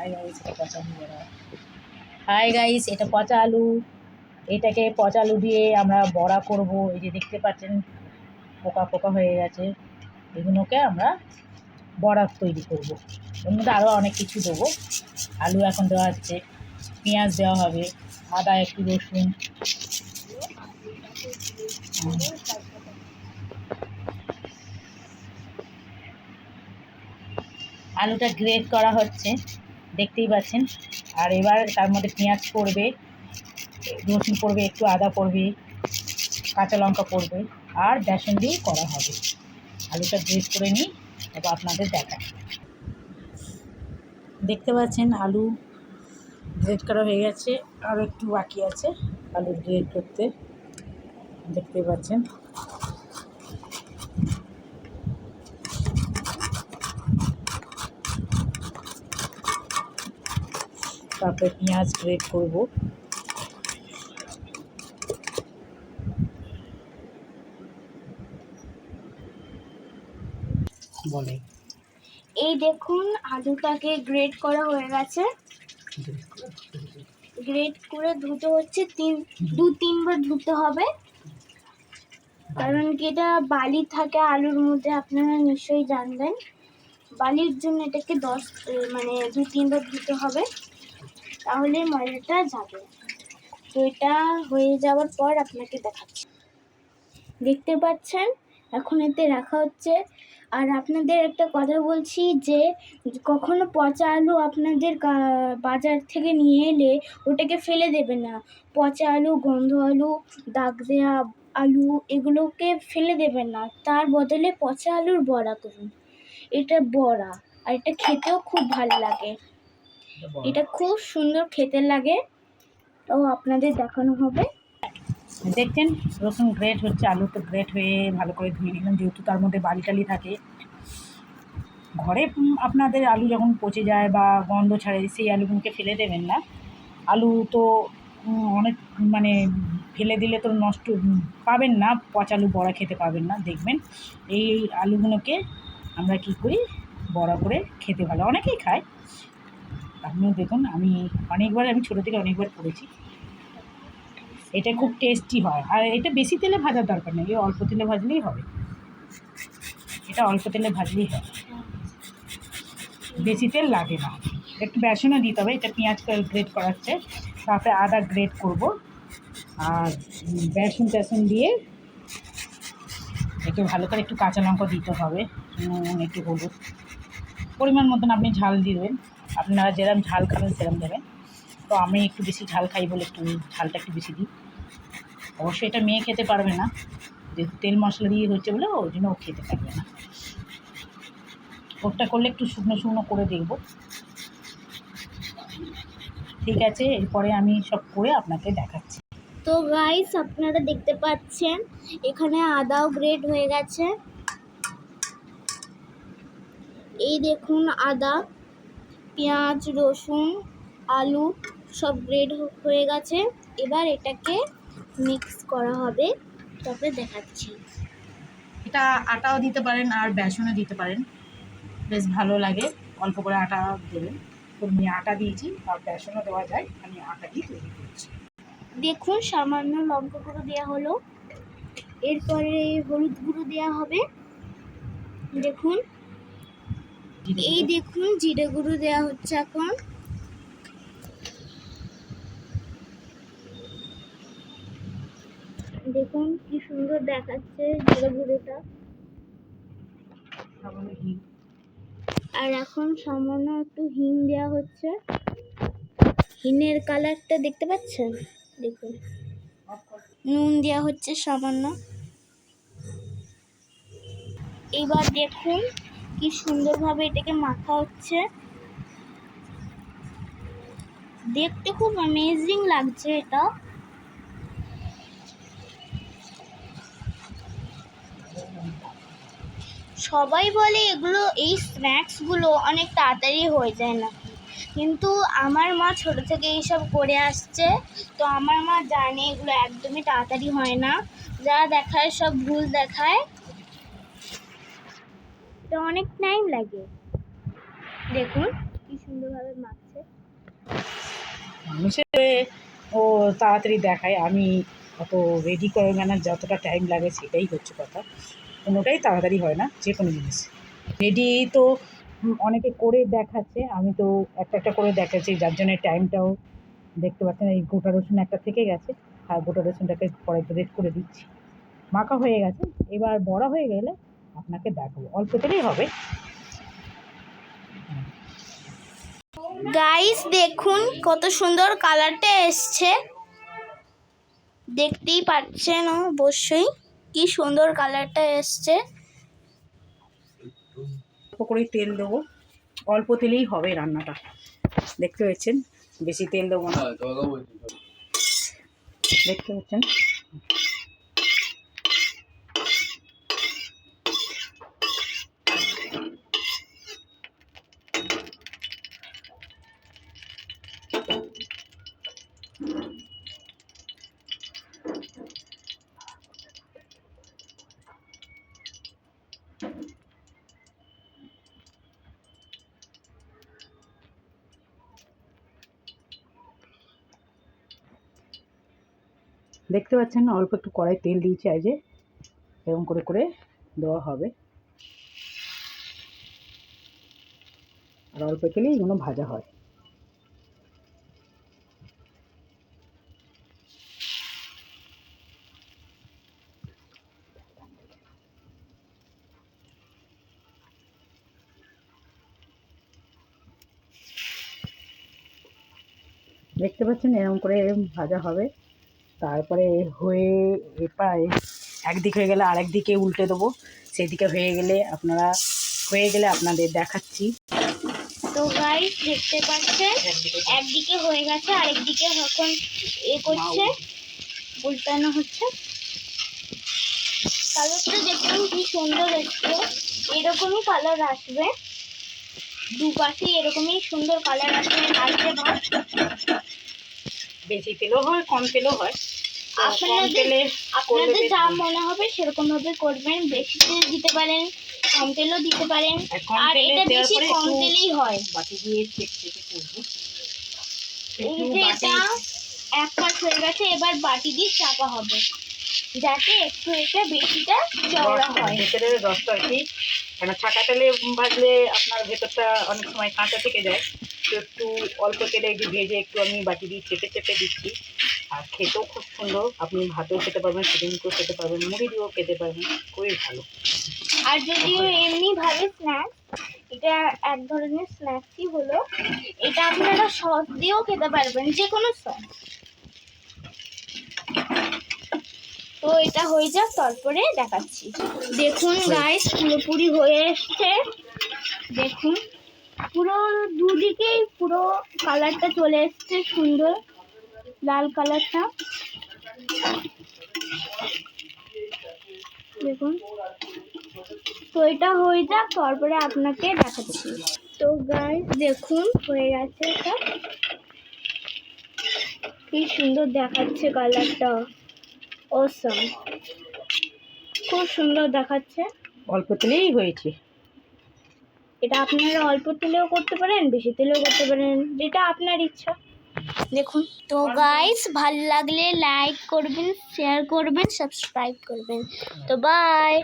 Hi guys এটা পচা আলু বড়া হাই গাইস এটা পচা আলু। এটাকে পচা আলু দিয়ে আমরা বড়া করব। এই যে দেখতে পাচ্ছেন, পোকা পোকা হয়ে গেছে। এগুলোকে আমরা বড়া তৈরি করব। এর মধ্যে আরও অনেক কিছু দেবো। আলু এখন দেওয়া হচ্ছে, পেঁয়াজ দেওয়া হবে, আদা, একটু রসুন। আলুটা গ্রেট করা হচ্ছে। দেখতেই পাচ্ছেন। আর এবার তার মধ্যে পেঁয়াজ পড়বে, রসুন পড়বে, একটু আদা পড়বে, কাঁচা লঙ্কা পড়বে, আর বেসন দিয়েই করা হবে। আলুটা গ্রেট করে নিই, এবার আপনাদের দেখাই। দেখতে পাচ্ছেন, আলু গ্রেট করা হয়ে গেছে, আর একটু বাকি আছে আলু গ্রেট করতে। দেখতে পাচ্ছেন। তারপরে পেঁয়াজ গ্রেট করব। বলে। এই দেখুন আলুটাকে গ্রেট করা হয়ে গেছে। গ্রেট করে ধুতে হচ্ছে তিন দু তিনবার ধুতে হবে। কারণ কি এটা বালি থাকে আলুর মধ্যে আপনারা নিশ্চয়ই জানবেন। বালির জন্য এটাকে দশ মানে দু তিনবার ধুতে হবে। তাহলে ময়লাটা যাবে। তো এটা হয়ে যাওয়ার পর আপনাকে দেখাচ্ছি। দেখতে পাচ্ছেন? এখন এতে রাখা হচ্ছে। আর আপনাদের একটা কথা বলছি যে, কখনো পচা আলু আপনাদের বাজার থেকে নিয়ে এলে ওটাকে ফেলে দেবে না। পচা আলু, গন্ধ আলু দাগ দেওয়া আলু এগুলোকে ফেলে দেবেন না। তার বদলে পচা আলুর বড়া করুন। এটা বড়া। আর এটা খেতেও খুব ভালো লাগে। এটা খুব সুন্দর খেতে লাগে। তো আপনাদের দেখানো হবে। দেখছেন? রসুন গ্রেট হচ্ছে, আলু তো গ্রেট হয়ে ভালো করে ধুয়ে নিলাম, যেহেতু তার মধ্যে বালি টালি থাকে। ঘরে আপনাদের আলু যখন পচে যায় বা গন্ধ ছাড়ে, সেই আলুগুলোকে ফেলে দেবেন না। আলু তো অনেক মানে ফেলে দিলে তো নষ্ট পাবেন না, পচা আলু বড়া খেতে পাবেন না, দেখবেন। এই আলুগুলোকে আমরা কি করি? বড়া করে খেতে ভালো। অনেকেই খায়। আপনিও দেখুন, আমি অনেকবার আমি ছোটো থেকে অনেকবার করেছি এটা খুব টেস্টি হয়। আর এটা বেশি তেলে ভাজার দরকার নেই অল্প তেলে ভাজলেই হবে। এটা অল্প তেলে ভাজলেই হয় বেশি তেল লাগে না। একটু বেসনও দিতে হবে, এটা পেঁয়াজ গ্রেট করাচ্ছে। তারপরে আদা গ্রেড করব। আর বেসন টেসন দিয়ে একটু ভালো করে একটু কাঁচা লঙ্কা দিতে হবে। একটু হলুদ। পরিমাণ মতন আপনি ঝাল দেবেন। আপনারা যেরকম ঝাল খাবেন সেরকম দেবেন। তো আমি একটু বেশি ঝাল খাই বলে একটু ঝালটা একটু বেশি দিই। অবশ্যই এটা মেয়ে খেতে পারবে না। যেহেতু তেল মশলা দিয়ে হচ্ছে বলে ওই জন্য ও খেতে পারবে না। ওটা করলে একটু শুকনো শুকনো করে দেখব। ঠিক আছে, এরপরে আমি সব করে আপনাকে দেখাচ্ছি। তো গাইস আপনারা দেখতে পাচ্ছেন, এখানে আদাও গ্রেড হয়ে গেছে। এই দেখুন আদা। পেঁয়াজ রসুন আলু সব গ্রেড হয়ে গেছে। এবার এটাকে মিক্স করা হবে। তারপরে দেখাচ্ছি। এটা আটাও দিতে পারেন আর বেসনও দিতে পারেন। বেশ ভালো লাগে। অল্প করে আটা দেবেন। আমি আটা দিয়েছি আর বেসনও দেওয়া যায়। আমি আটা দিয়ে তৈরি করছি। দেখুন সামান্য লঙ্কা গুঁড়ো দেওয়া হলো। এরপরে হলুদ গুঁড়ো দেওয়া হবে। দেখুন এই দেখুন জিরে গুঁড়ো দেওয়া হচ্ছে এখন। দেখুন কি সুন্দর দেখাচ্ছে জিরে গুঁড়োটা। আর এখন সামান্য একটু হিং দেওয়া হচ্ছে। হিনের কালারটা দেখতে পাচ্ছেন? দেখুন। নুন দেওয়া হচ্ছে সামান্য। এবার দেখুন কি সুন্দরভাবে এটাকে মাখা হচ্ছে। দেখতে খুব অ্যামেজিং লাগছে এটা। সবাই বলে এগুলো, এই স্ন্যাক্সগুলো অনেক তাড়াতাড়ি হয়ে যায় না কিন্তু আমার মা ছোট থেকে এইসব করে আসছে, তো আমার মা জানে এগুলো একদমই তাড়াতাড়ি হয় না। যা দেখায় সব ভুল দেখায়। তো অনেক টাইম লাগে। দেখুন। কি সুন্দরভাবে মাখছে। মানুষের ও তাড়াতাড়ি দেখায় আমি অত রেডি করে মানে যতটা টাইম লাগে সেটাই হচ্ছে কথা। কোনোটাই তাড়াতাড়ি হয় না যে কোনো জিনিস। রেডি তো অনেকে করে দেখাচ্ছে আমি তো একটা একটা করে দেখাচ্ছি যার জন্য টাইমটাও দেখতে পাচ্ছেন এই গোটা রসুন একটা থেকে গেছে আর গোটা রসুনটাকে কড়াইতে রেড করে দিচ্ছি। মাখা হয়ে গেছে এবার বড়া হয়ে গেলে আপনাকে দেখাবো। অল্প তেলেই হবে। গাইস দেখুন কত সুন্দর কালারটা এসছে। দেখতেই পাচ্ছেন অবশ্যই কি সুন্দর কালারটা এসছে। অল্প করেই তেল দেবো। অল্প তেলেই হবে রান্নাটা। দেখতে পাচ্ছেন? বেশি তেল দেবো না। দেখতে পাচ্ছেন? দেখতে পাচ্ছেন না, অল্প একটু কড়াই তেল দিয়েছি আজ এরকম করে করে দেওয়া হবে। আর অল্প তেলেই এগুলো ভাজা হয়। দেখতে পাচ্ছেন এরকম করে ভাজা হবে। তারপরে হয়ে এপারে একদিক হয়ে গেলে আরেক দিকে উল্টে দেবো। সেদিকে হয়ে গেলে আপনারা, হয়ে গেলে আপনাদের দেখাচ্ছি। তো গাইস দেখতে পাচ্ছেন? একদিকে হয়ে গেছে, আরেকদিকে এখন এ করছে। উল্টানো হচ্ছে। কালারটা দেখুন কি সুন্দর এসছে। এরকমই কালার আসবে। দুপাশে এরকমই সুন্দর কালার আসবে। লালচে ভাব বেশি তেলও হয় কম তেলও হয়। কম আপনাদের তেলে আপনাদের যা মনে হবে সেরকম ভাবে করবেন বেশি তেল দিতে পারেন কম তেলও দিতে পারেন আর এটা বেশি কম তেলেই হয়। বাটি দিয়ে চেক চেকে করব। এটা এক পাশ হয়ে গেছে এবার বাটি দিয়ে চাপা হবে। যাতে একটু এটা বেশিটা চওড়া হয়। ভেতরের রসটা আর কি কেন ছাকা তেলে ভাজলে আপনার ভেতরটা অনেক সময় কাঁচা থেকে যায়। তো একটু অল্প তেলে একটু ভেজে একটু আমি বাটি দিয়ে চেপে চেপে দিচ্ছি। আর খেতেও খুব সুন্দর। আপনি ভাতেও খেতে পারবেন সিলিংকেও খেতে পারবেন মুড়ি দিয়েও খেতে পারবেন। খুবই ভালো। আর যদিও এমনি ভাবে স্ন্যাক্স এটা এক ধরনের স্ন্যাক্সই হলো। এটা আপনারা সস দিয়েও খেতে পারবেন যে কোনো সস তো এটা হয়ে যাক তারপরে দেখাচ্ছি। দেখুন গাইস পুরোপুরি হয়ে এসছে। দেখুন। পুরো দুদিকেই পুরো কালারটা চলে এসছে সুন্দর, লাল কালারটা দেখুন। তো এটা হয়ে যাক, তারপরে আপনাকে দেখাচ্ছি তো গাইস দেখুন, হয়ে গেছে এটা। কি সুন্দর দেখাচ্ছে কালারটা অসম খুব সুন্দর দেখাচ্ছে। অল্প হয়েছে। এটা আপনারা অল্প তেলেও করতে পারেন, বেশি তেলেও করতে পারেন, যেটা আপনার ইচ্ছা। দেখুন, তো গাইস ভালো লাগলে লাইক করবেন শেয়ার করবেন সাবস্ক্রাইব করবেন। তো বাই